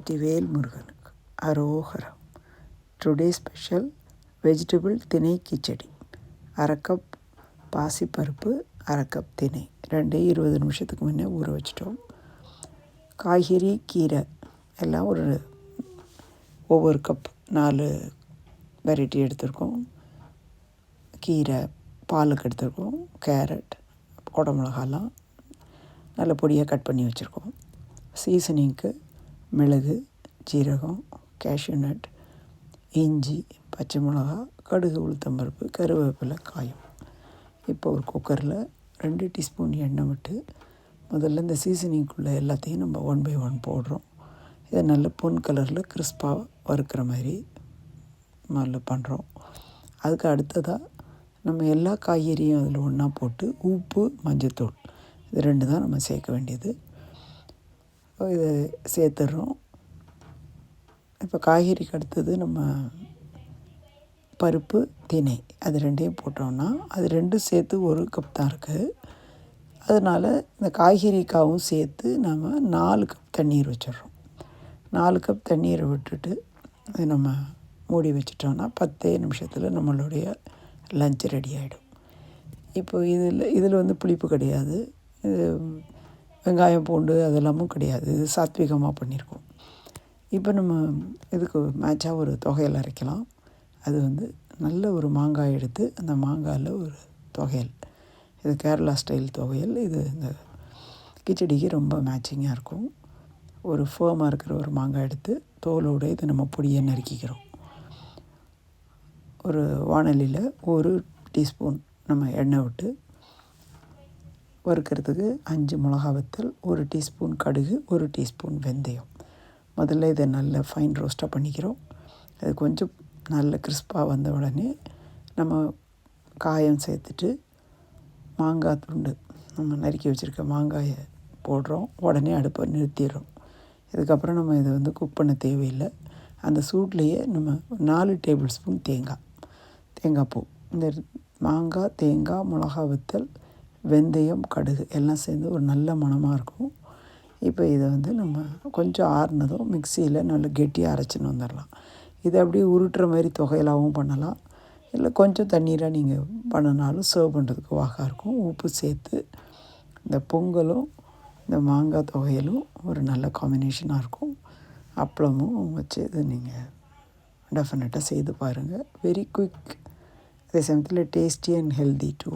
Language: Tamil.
வெற்றிவேல் முருகனுக்கு. அரோகரம். டுடே ஸ்பெஷல் வெஜிடபிள் திணை கிச்சடி. அரை கப் பாசிப்பருப்பு அரை கப் திணை. ரெண்டையும் இருபது நிமிஷத்துக்கு முன்னே ஊற வச்சிட்டோம். காய்கறி கீரை எல்லாம் ஒரு ஒவ்வொரு கப் நாலு வெரைட்டி எடுத்திருக்கோம். கீரை பாலுக்கு எடுத்திருக்கோம். கேரட் குடமிளகாலாம் நல்ல பொடியாக கட் பண்ணி வச்சுருக்கோம். சீசனிங்க்கு மிளகு ஜீரகம் கேஷ்யூ நட் இஞ்சி பச்சை மிளகா கடுகு உளுத்தம்பருப்பு கருவேப்பிலை காயும். இப்போ ஒரு குக்கரில் ரெண்டு டீஸ்பூன் எண்ணெய் விட்டு முதல்ல இந்த சீசனிங்குள்ளே எல்லாத்தையும் நம்ம ஒன் பை ஒன் போடுறோம். இதை நல்ல பொன் கலரில் கிறிஸ்பாக வறுக்கிற மாதிரி முதல்ல பண்ணுறோம் அதுக்கு அடுத்ததாக நம்ம எல்லா காய்கறியும் அதில் ஒன்றா போட்டு உப்பு மஞ்சத்தூள் இது ரெண்டு தான் நம்ம சேர்க்க வேண்டியது. இதை சேர்த்துட்றோம். இப்போ காய்கறிக்கு அடுத்தது நம்ம பருப்பு திணை அது ரெண்டையும் போட்டோம்னா அது ரெண்டும் சேர்த்து ஒரு கப் தான் இருக்குது அதனால் இந்த காய்கறிக்காவும் சேர்த்து நம்ம நாலு கப் தண்ணீர் வச்சிடுறோம். நாலு கப் தண்ணீரை விட்டுட்டு அது நம்ம மூடி வச்சிட்டோம்னா பத்தே நிமிஷத்தில் நம்மளுடைய லஞ்ச் ரெடி ஆகிடும் இப்போ இதில் இதில் வந்து புளிப்பு கிடையாது. இது வெங்காயம் பூண்டு அதெல்லாமும் கிடையாது. இது சாத்விகமாக பண்ணியிருக்கோம் இப்போ நம்ம இதுக்கு மேட்சாக ஒரு தொகையில் அரைக்கலாம். அது வந்து நல்ல ஒரு மாங்காய் எடுத்து அந்த மாங்காயில் ஒரு தொகையல். இது கேரளா ஸ்டைல் தொகையல். இது இந்த கிச்சடிக்கு ரொம்ப மேட்சிங்காக இருக்கும். ஒரு ஃபேமாக இருக்கிற ஒரு மாங்காய் எடுத்து தோலோடு இது நம்ம பொடியை நறுக்கிக்கிறோம். ஒரு வானலியில் ஒரு டீஸ்பூன் நம்ம எண்ணெய் விட்டு வறுக்கிறதுக்கு அஞ்சு மிளகா வத்தல் ஒரு டீஸ்பூன் கடுகு ஒரு டீஸ்பூன் வெந்தயம். முதல்ல இதை நல்ல ஃபைன் ரோஸ்ட்டாக பண்ணிக்கிறோம். அது கொஞ்சம் நல்ல கிறிஸ்பாக வந்த உடனே நம்ம காயம் சேர்த்துட்டு மாங்காய் துண்டு நம்ம நறுக்கி வச்சுருக்க மாங்காயை போடுறோம். உடனே அடுப்பை நிறுத்திடுறோம். இதுக்கப்புறம் நம்ம இதை வந்து குக் பண்ண தேவையில்லை. அந்த சூட்லேயே நம்ம நாலு டேபிள் ஸ்பூன் தேங்காய் தேங்காய் பூ. இந்த மாங்காய் தேங்காய் மிளகா வத்தல் வெந்தயம் கடுகு எல்லாம் சேர்ந்து ஒரு நல்ல மணமாக இருக்கும். இப்போ இதை வந்து நம்ம கொஞ்சம் ஆறுனதும் மிக்சியில் நல்ல கெட்டியாக அரைச்சின்னு வந்துடலாம் இதை அப்படியே உருட்டுற மாதிரி தொகையிலாகவும் பண்ணலாம். இல்லை கொஞ்சம் தண்ணீராக நீங்கள் பண்ணினாலும் சர்வ் பண்ணுறதுக்கு வாகாக இருக்கும். உப்பு சேர்த்து இந்த பொங்கலும் இந்த மாங்காய் தொகையிலும் ஒரு நல்ல காம்பினேஷனாக இருக்கும். அப்பளமும் வச்சு இது நீங்கள் டெஃபினட்டாக செய்து பாருங்கள் வெரி குயிக் அதே சமயத்தில் டேஸ்டி அண்ட் ஹெல்தி டூ